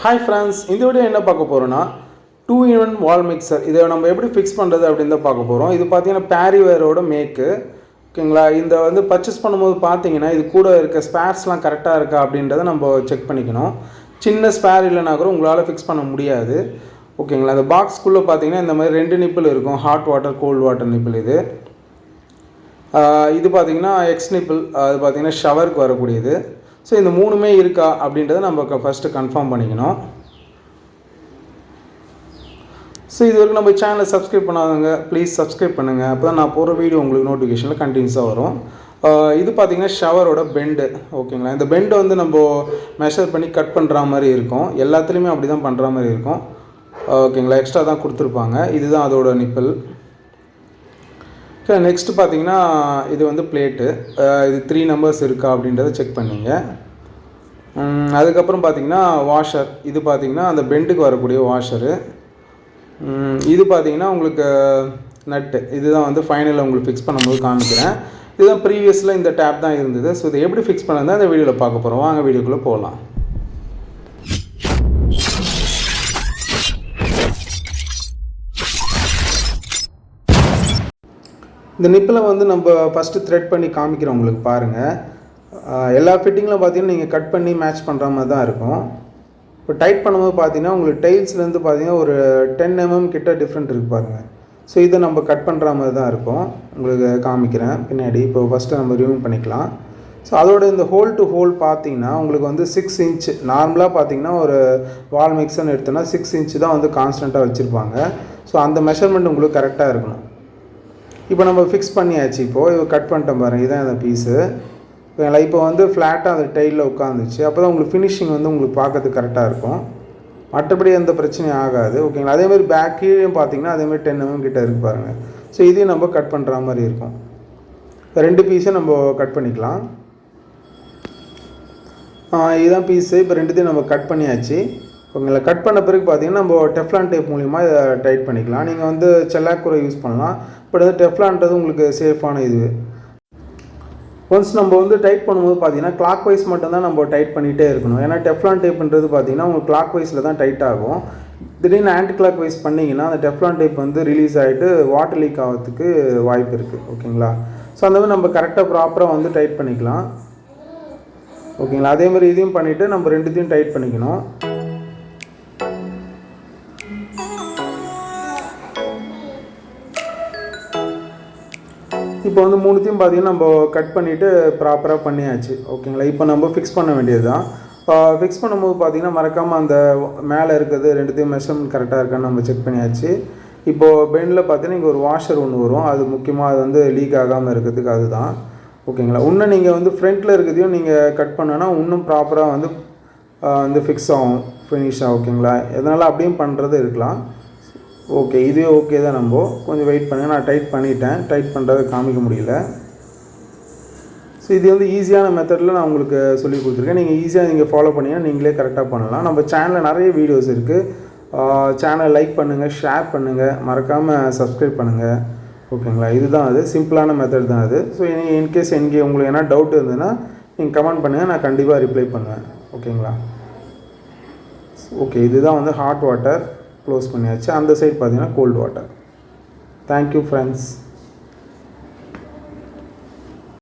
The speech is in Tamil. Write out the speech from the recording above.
ஹாய் ஃப்ரெண்ட்ஸ் இந்த வீடியோ என்ன பார்க்க போகிறோன்னா two in one wall mixer இதை நம்ம எப்படி ஃபிக்ஸ் பண்ணுறது அப்படின்னு தான் பார்க்க போகிறோம் இது பார்த்தீங்கன்னா பேரிவேரோட மேக்கு ஓகேங்களா? இந்த வந்து பர்ச்சேஸ் பண்ணும்போது பார்த்தீங்கன்னா இது கூட இருக்க ஸ்பேர்ஸ்லாம் கரெக்டாக இருக்கா அப்படின்றத நம்ம செக் பண்ணிக்கணும். சின்ன ஸ்பேர் இல்லைனா கூட உங்களால் ஃபிக்ஸ் பண்ண முடியாது. ஓகேங்களா? அந்த பாக்ஸ்க்குள்ளே பார்த்தீங்கன்னா இந்த மாதிரி ரெண்டு நிப்பிள் இருக்கும். Hot water cold water nipple இது. இது பார்த்தீங்கன்னா எக்ஸ் நிப்பிள் அது பார்த்தீங்கன்னா ஷவருக்கு வரக்கூடியது. ஸோ இந்த மூணுமே இருக்கா அப்படின்றத நம்ம ஃபஸ்ட்டு கன்ஃபார்ம் பண்ணிக்கணும். ஸோ இது வரைக்கும் நம்ம சேனலை சப்ஸ்கிரைப் பண்ணாதவங்க ப்ளீஸ் சப்ஸ்கிரைப் பண்ணுங்கள் அப்போ தான் நான் போகிற வீடியோ உங்களுக்கு நோட்டிஃபிகேஷனில் கண்டினியூஸாக வரும். இது பார்த்திங்கன்னா ஷவரோட பெண்டு ஓகேங்களா இந்த பெண்டை வந்து நம்ம மெஷர் பண்ணி கட் பண்ணுற மாதிரி இருக்கும். எல்லாத்துலேயுமே அப்படி தான் பண்ணுற மாதிரி இருக்கும். ஓகேங்களா எக்ஸ்ட்ரா தான் கொடுத்துருப்பாங்க. இதுதான் அதோட நிப்பிள் நெக்ஸ்ட் பார்த்தீங்கன்னா இது வந்து பிளேட்டு இது த்ரீ நம்பர்ஸ் இருக்கா அப்படின்றத செக் பண்ணிங்க. அதுக்கப்புறம் பார்த்தீங்கன்னா வாஷர் இது பார்த்தீங்கன்னா அந்த பெண்டுக்கு வரக்கூடிய வாஷரு இது பார்த்தீங்கன்னா உங்களுக்கு நட்டு இதுதான் வந்து ஃபைனலில் உங்களுக்கு ஃபிக்ஸ் பண்ணும்போது காமிக்கிறேன். இதுதான் ப்ரீவியஸில் இந்த டேப் தான் இருந்தது. ஸோ இதை எப்படி ஃபிக்ஸ் பண்ணுறது அந்த வீடியோவில் பார்க்க போகிறோம் வாங்க வீடியோக்குள்ளே போகலாம். இந்த நிப்பில் வந்து நம்ம ஃபஸ்ட்டு த்ரெட் பண்ணி காமிக்கிறோம் உங்களுக்கு பாருங்கள் எல்லா ஃபிட்டிங்கிலும் பார்த்தீங்கன்னா நீங்கள் கட் பண்ணி மேட்ச் பண்ணுற மாதிரி தான் இருக்கும். இப்போ டைட் பண்ணும்போது பார்த்தீங்கன்னா உங்களுக்கு டைல்ஸ்லேருந்து பார்த்தீங்கன்னா ஒரு டென் எம்எம் mm கிட்ட டிஃப்ரெண்ட் இருக்குது பாருங்கள் ஸோ இதை நம்ம கட் பண்ணுற மாதிரி தான் இருக்கும். உங்களுக்கு காமிக்கிறேன். பின்னாடி இப்போ ஃபஸ்ட்டு நம்ம ரிமூவ் பண்ணிக்கலாம். ஸோ அதோட இந்த ஹோல் டு ஹோல் பார்த்தீங்கன்னா உங்களுக்கு வந்து சிக்ஸ் இன்ச் நார்மலாக பார்த்தீங்கன்னா ஒரு வால் மிக்சர்னு எடுத்தோன்னா சிக்ஸ் இன்ச் தான் வந்து கான்ஸ்டண்ட்டாக வச்சுருப்பாங்க. ஸோ அந்த மெஷர்மெண்ட் உங்களுக்கு கரெக்டாக இருக்கணும். இப்போ நம்ம ஃபிக்ஸ் பண்ணியாச்சு இப்போது இது கட் பண்ணிட்டோம் பாருங்க. இதுதான் இந்த பீஸு இப்போ வந்து ஃப்ளாட்டாக அந்த டைலில் உட்காந்துச்சு அப்போ தான் உங்களுக்கு ஃபினிஷிங் வந்து உங்களுக்கு பார்க்கறதுக்கு கரெக்டாக இருக்கும். மற்றபடி எந்த பிரச்சனையும் ஆகாது. ஓகேங்களா? அதேமாதிரி பேக் கீழேயும் பார்த்தீங்கன்னா அதேமாதிரி டென் எம்எம் mm கிட்ட இருக்கு பாருங்கள் ஸோ இதையும் நம்ம கட் பண்ணுற மாதிரி இருக்கும். ரெண்டு பீஸும் நம்ம கட் பண்ணிக்கலாம். இதுதான் பீஸு இப்போ ரெண்டுத்தையும் நம்ம கட் பண்ணியாச்சு. ஓகேங்களா கட் பண்ண பிறகு பார்த்தீங்கன்னா நம்ம டெஃப்லான் டேப் மூலிமா இதை டைட் பண்ணிக்கலாம். நீங்கள் வந்து செல்லாக் யூஸ் பண்ணலாம். பட் வந்து டெஃப்லான்றது உங்களுக்கு சேஃபான இது. ஒன்ஸ் நம்ம வந்து டைட் பண்ணும்போது பார்த்தீங்கன்னா கிளாக் வைஸ் மட்டும்தான் நம்ம டைட் பண்ணிகிட்டே இருக்கணும். ஏன்னா டெஃப்லான் டேப்ன்றது பார்த்தீங்கன்னா உங்களுக்கு கிளாக் வைஸில் தான் டைட் ஆகும். திடீர்னு ஆன்டி கிளாக் வைஸ் பண்ணிங்கன்னா அந்த டெஃப்லான் டைப் வந்து ரிலீஸ் ஆகிட்டு வாட்டர் லீக் ஆகிறதுக்கு வாய்ப்பு இருக்குது ஓகேங்களா? ஸோ அந்த மாதிரி நம்ம கரெக்டாக ப்ராப்பராக வந்து டைட் பண்ணிக்கலாம். ஓகேங்களா? அதே மாதிரி இதையும் பண்ணிவிட்டு நம்ம ரெண்டுத்தையும் டைட் பண்ணிக்கணும். இப்போ வந்து மூணுத்தையும் பார்த்தீங்கன்னா நம்ம கட் பண்ணிவிட்டு ப்ராப்பராக பண்ணியாச்சு. ஓகேங்களா இப்போ நம்ம ஃபிக்ஸ் பண்ண வேண்டியது தான் ஃபிக்ஸ் பண்ணும்போது பார்த்தீங்கன்னா மறக்காமல் அந்த மேலே இருக்கிறது ரெண்டுத்தையும் மெஷர்மெண்ட் கரெக்டாக இருக்கான்னு நம்ம செக் பண்ணியாச்சு. இப்போது பெண்டில் பார்த்தீங்கன்னா இங்கே ஒரு வாஷர் ஒன்று வரும். அது முக்கியமாக அது வந்து லீக் ஆகாமல் இருக்கிறதுக்கு அதுதான். ஓகேங்களா இன்னும் நீங்கள் வந்து ஃப்ரண்ட்டில் இருக்கிறதையும் நீங்கள் கட் பண்ணோன்னா இன்னும் ப்ராப்பராக வந்து வந்து ஃபிக்ஸ் ஆகும். ஃபினிஷ் ஆகும். ஓகேங்களா எதனால் அப்படியும் பண்ணுறது இருக்கலாம். ஓகே இது ஓகே தான் நம்போ கொஞ்சம் வெயிட் பண்ணுங்கள் நான் டைட் பண்ணிட்டேன். டைட் பண்ணுறதை காமிக்க முடியல. ஸோ இது வந்து ஈஸியான மெத்தடில் நான் உங்களுக்கு சொல்லி கொடுத்துருக்கேன். நீங்கள் ஈஸியாக நீங்கள் ஃபாலோ பண்ணீங்கன்னா நீங்களே கரெக்டாக பண்ணலாம். நம்ம சேனலில் நிறைய வீடியோஸ் இருக்குது சேனலை லைக் பண்ணுங்கள் ஷேர் பண்ணுங்கள் மறக்காமல் சப்ஸ்கிரைப் பண்ணுங்கள் ஓகேங்களா இதுதான் அது. சிம்பிளான மெத்தட் தான் அது. ஸோ இனி இன்கேஸ் எங்கே உங்களுக்கு என்ன டவுட் இருந்ததுன்னா நீங்கள் கமெண்ட் பண்ணுங்கள் நான் கண்டிப்பாக ரிப்ளை பண்ணுவேன். ஓகேங்களா ஓகே இதுதான் வந்து ஹாட் வாட்டர் க்ளோஸ் பண்ணியாச்சு. அந்த சைடு பார்த்தீங்கன்னா கோல்டு வாட்டர் தேங்க்யூ ஃப்ரெண்ட்ஸ்